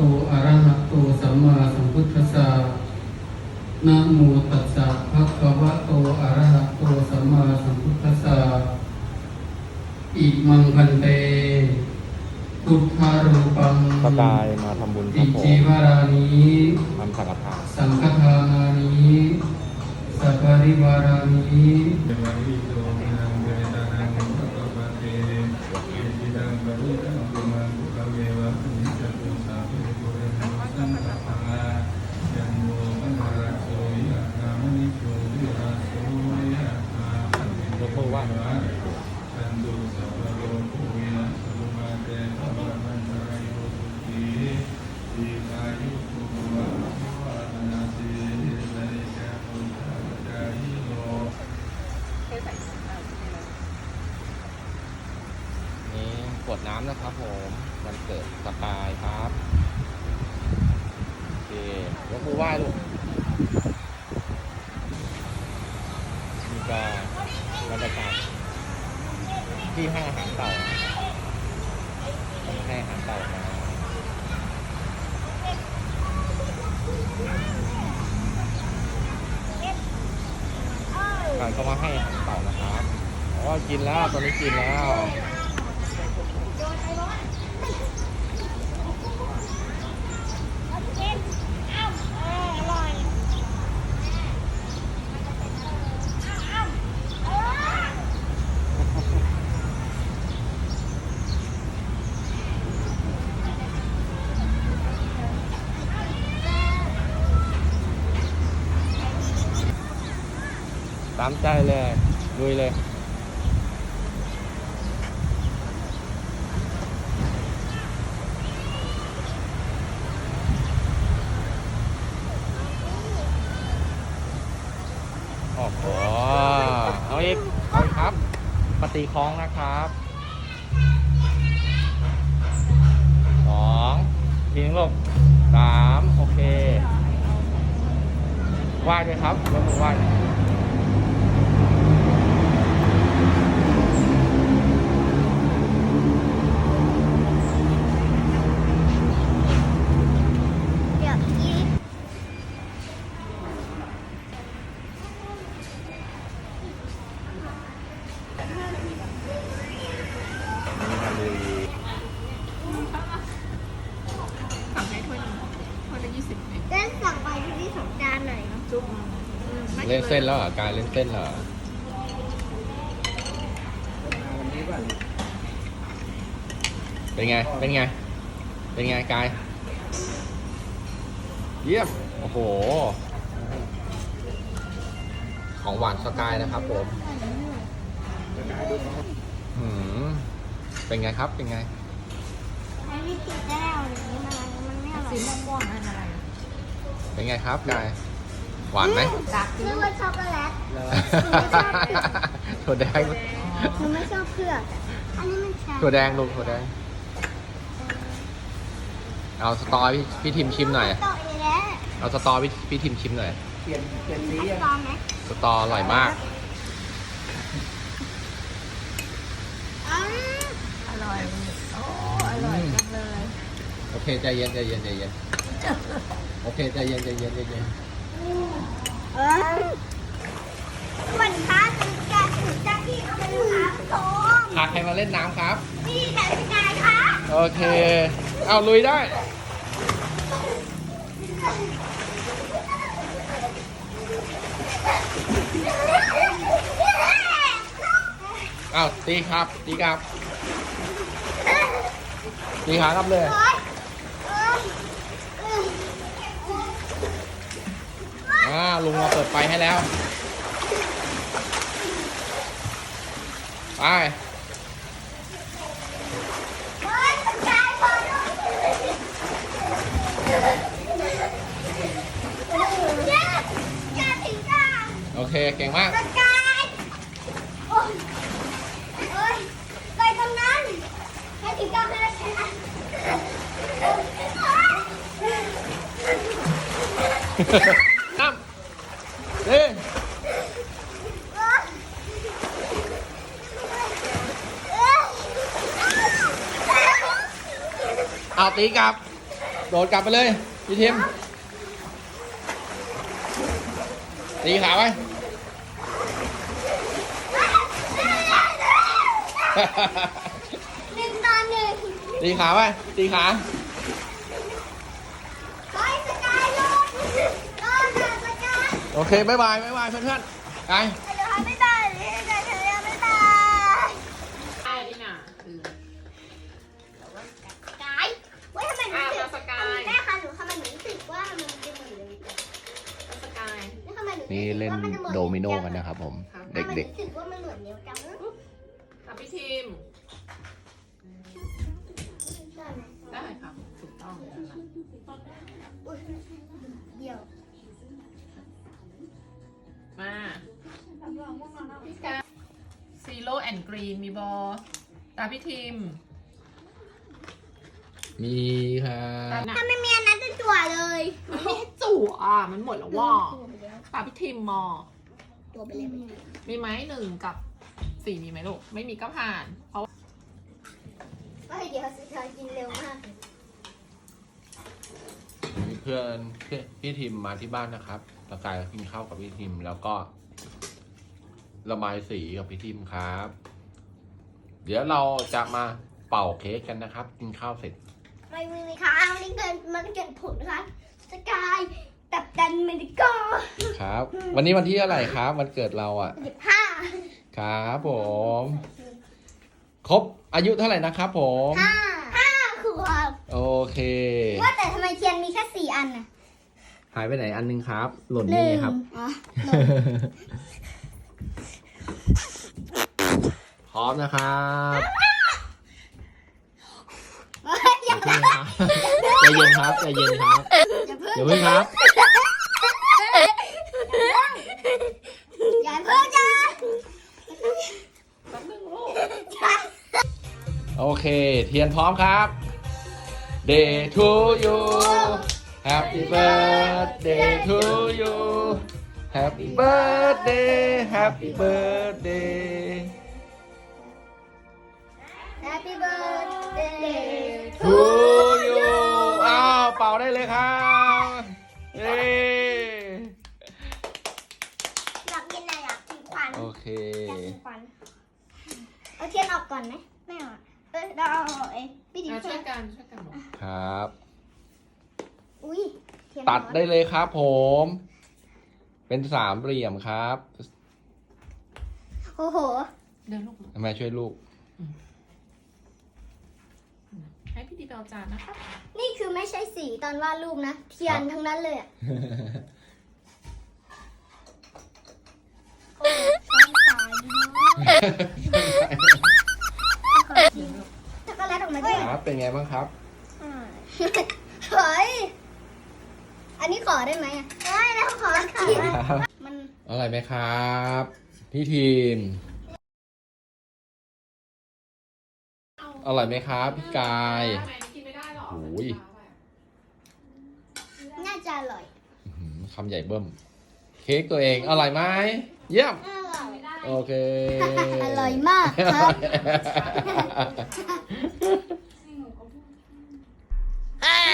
โตอะระหะโตสัมมาสัมพุทธัสสะนะโมตัสสะภะคะวะโตอะระหะโตสัมมาสัมพุทธัสสะอิมังพันเตทุกขารูปังสกายมาทำบุญคติรับผจีมวารานิทำสังฆทานสังฆทานานิสัพปริวารานิเทวานิโยมินังเวทานังภะคะวะเตเอจิตังปะริตังตุมังภะเววะนิจจตุสาภะปุเรนะสังฆปะยันโมมะนะระโสยะธามณิโชวิราโสยะธาสัพพิ ยกมือไหว้หน่อย สันตุสัพพะโลกวินัสสุมาเตภะวะมันตรายโยสุขีทีกายุภูวะภวะนาสีสริจาพุทธะจายิโน นี่กรวดน้ำนะครับผมวันเกิดสกายครับโอเคยก มือไหว้ลูกนี่ก็บรรยากาศที่ให้อาหารเต่าต้องให้อาหารเต่ามาก่อนก็มาให้อาหารเต่านะครับอ๋อกินแล้วตอนนี้กินแล้ว ตามใจเลยลุยเลยโอ้โหเอาอีกเอาอีกครับปฏิคล้องนะครับสองทีนึงลูกสามโอเคไหว้ด้วยครับยกมือไหว้นี่มาลุย สั่งให้ถ้วยหนึงถ้วยละยี่สิบเอง เล่นสั่งไปที่สองจานหน่อย จุ๊บอืมไม่ เล่นเส้นแล้วเหรอการเล่นเส้นเหรอเป็นไง เป็นไง เป็นไงกาย เยี่ยม โอ้โห ของหวานสกายนะครับผมหืมเป็นไงครับ เป็นไงใช้วิธีแก้วอย่างนี้มามันไม่อร่อสียม่วงๆนั่นอะไร เป็นไงครับกาย หวานไหมดักชื่อว่าช็อกโกแลต ถั่วแดงหนูไม่ชอบเผือกอะอันนี้มันแข็งถั่วแดงลูกถั่วแดง เอาสตอพี่พี่ทิมชิมหน่อย ต่ออีกแล้วเอาสตอพี่พี่ทิมชิมหน่อยอันตอมไหมสตออร่อยมาก อืมอร่อย โอ้อร่อยจังเลย โอเคใจเย็นใจเย็นใจเย็น โอเคใจเย็นใจเย็นใจเย็น เออวันท้าถึงแกถึงจะที่เอาไปดูหาโถมพาใครมาเล่นน้ำครับ พี่แต่พี่นายคะโอเค เอาลุยได้ เอาตีครับ ตีครับ ตีขาครับเลย โอ๊ยเออเออ อ่าลุงเราเปิดไฟให้แล้ว ไปเฮ้ยคุณยายพอแล้วเย้ยายถึงจ้าโอเค เก่งมากสกา เด้เอาตีกลับ โดดกลับไปเลย พี่ทิมตีขาไว้ หนึ่งตอนหนึ่งตีขาไว้ตีขา ไปสกายโยนโยนค่ะสกาย โอเคบายบายบายบายเพื่อนๆไปเดี๋ยวค่ะบ๊ายบายเดี๋ยวค่ะเธอบ๊ายบายใช่นี่น่ะคือสกายเว้ยทำไมหนูอะรู้สึมากสกาย แม่คะหนูทำไมหนูรู้สึกว่ามันจะเหมือนเลยจังมาสกาย แล้วทำไมหนูรู้สึกนี่เล่นว่ามัจะหมือโดมิโนกันนะครับผมครับเด็กทำไมหนูรู้สึกว่ามันเหมือนนิ้วจังอะพี่ทีม ได้ครับถูกต้อง อุ๊ย ซีโร่แอนด์กรีนมีบอตาพี่ทีมๆมีครัตาบหนักถ้าไม่มีอันนั้นจะจั่วเลยมันไม่ให้จู่อะมันหมดแล้วว่าตัวไปแล้วตาพี่ทีมมอ ตัวไปแล้วมีไหมหนึ่งกับสี่มีไหมลูก ไม่มีก็ผ่าน เพราะว่าเฮ้ยเดี๋ยวสกายกินเร็วมากมีเพื่อนพี่พี่ทิมมาที่บ้านนะครับตะกายกินข้าวกับพี่ทิมแล้วก็ ระบายสีกับพี่ทิมครับ เดี๋ยวเราจะมาเป่าเค้กกันนะครับ กินข้าวเสร็จ ไม่มีไหมคะมันเกินมันเกินผลนะคะสกายตับดันเมดิโก้ครับ วันนี้วันที่อะไรครับวันเกิดเราอะสิบห้าครับผม ครบอายุเท่าไหร่นะครับผมห้าห้าขวบโอเค ว่าแต่ทำไมเทียนมีแค่สี่อันน่ะหายไปไหนอันนึงครับ หล่นหนี่นึ่งครับอ๋อ พร้อมนะครับอย่าใจเพิ่งเย็นครับใจเย็นครับอย่าเพิ่งอย่าเพิ่งครับ อย่าเพิ่งจ้าแป๊บนึงลูกโอเค เทียนพร้อมครับ Day to you Happy birthday to you Happy birthday Happy birthday แฮปปี้เบิร์ดเดย์ to you อ้าวเป่าได้เลยครับเย้อยากกินอะไรอยากกินควันโอเค อยากกินควันเอาเทียนออกก่อนไหมไม่เอาอะเออเราเอาเองพี่ดิอะช่ช่ววยยกันช่วยกันบอกครับ อุ้ยเทียนตัดร้อนได้เลยครับผม เป็นสามเหลี่ยมครับโอ้โห เดินลูกทำไมช่วยลูก ให้พี่ดีเบลจานนะครับนี่คือไม่ใช่สีตอนวาดรูปนะ เทียนทั้งนั้นเลยอะโอ้ช้อนตายเนาะช็อกโกแลตออกมาด้วยครับเป็นไงบ้างครับ เฮ้ย อันนี้ขอได้ไหมอะเฮ้ยแล้วขอกินมันอร่อยไหมครับ พี่ทีม อร่อยไหมครับพี่กายทำไมกินไม่ได้หรอโอ้ยน่าจะอร่อยอื้อหือคำใหญ่เบิ้ม เค้กตัวเองอร่อยไหมเยี่ยมอร่อยโอเค อร่อยมากครับบ